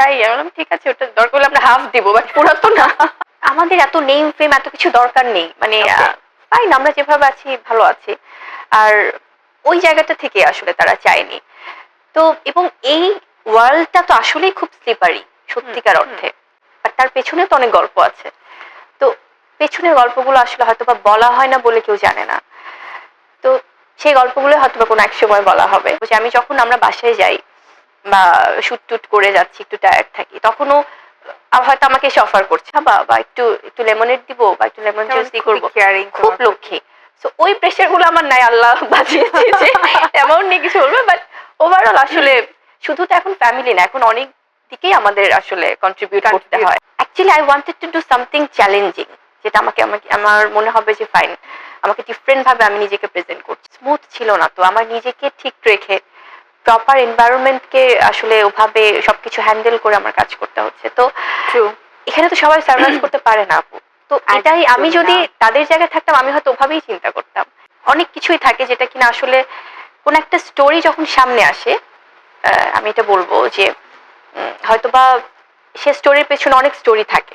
তাই? আমি বললাম ঠিক আছে ওটা দরকার হলে আমরা হাফ দিব বাট পুরো তো না। আমাদের এত নেম ফেম এত কিছু দরকার নেই। মানে. ফাইন আমরা যেভাবে আছি ভালো আছি। আর ওই জায়গাটা থেকে আসলে তারা চায়নি। তো এবং এই ওয়ার্ল্ডটা তো আসলেই খুব স্লিপারি সত্যিকার অর্থে। আর তার পেছনে তো অনেক গল্প আছে। তো পেছনের গল্পগুলো আসলে হয়তো বা বলা হয় না বলে কেউ জানে না। তো সেই গল্পগুলো হয়তো বা কোনো এক সময় বলা হবে। যে আমি যখন আমরা বাসায় যাই বা শুট টুট করে যাচ্ছি একটু টায়ার্ড থাকি তখনও হয়তো আমাকে এসে অফার করছে বা বা একটু একটু লেমনেড দিব বা একটু লেমন জুস দিয়ে করব। খুব লক্ষ্মী। তো ওই প্রেশারগুলো আমার নাই আল্লাহ বাঁচিয়েছে যে এমন নিয়ে কিছু বলবে বাট ওভারঅল আসলে শুধু তো এখন ফ্যামিলি না এখন অনেক দিকেই আমাদের আসলে কন্ট্রিবিউট করতে হয়। Actually I wanted to do something challenging যেটা আমাকে আমাকে আমার মনে হবে যে ফাইন আমাকে ডিফারেন্ট ভাবে আমি নিজেকে প্রেজেন্ট করছি। স্মুথ ছিল না তো আমার নিজেকে ঠিক রেখে প্রপার এনভায়রনমেন্টকে আসলে ওভাবে সবকিছু হ্যান্ডেল করে আমার কাজ করতে হচ্ছে। তো এখানে তো সবাই সার্ভাইভ করতে পারে না আপু। তো এটাই আমি যদি তাদের জায়গায় থাকতাম আমি হয়তো ওভাবেই চিন্তা করতাম। অনেক কিছুই থাকে যেটা কিনা আসলে কোন একটা স্টোরি যখন সামনে আসে আহ, আমি এটা বলব যে হয়তোবা সে স্টোরির পেছনে অনেক স্টোরি থাকে।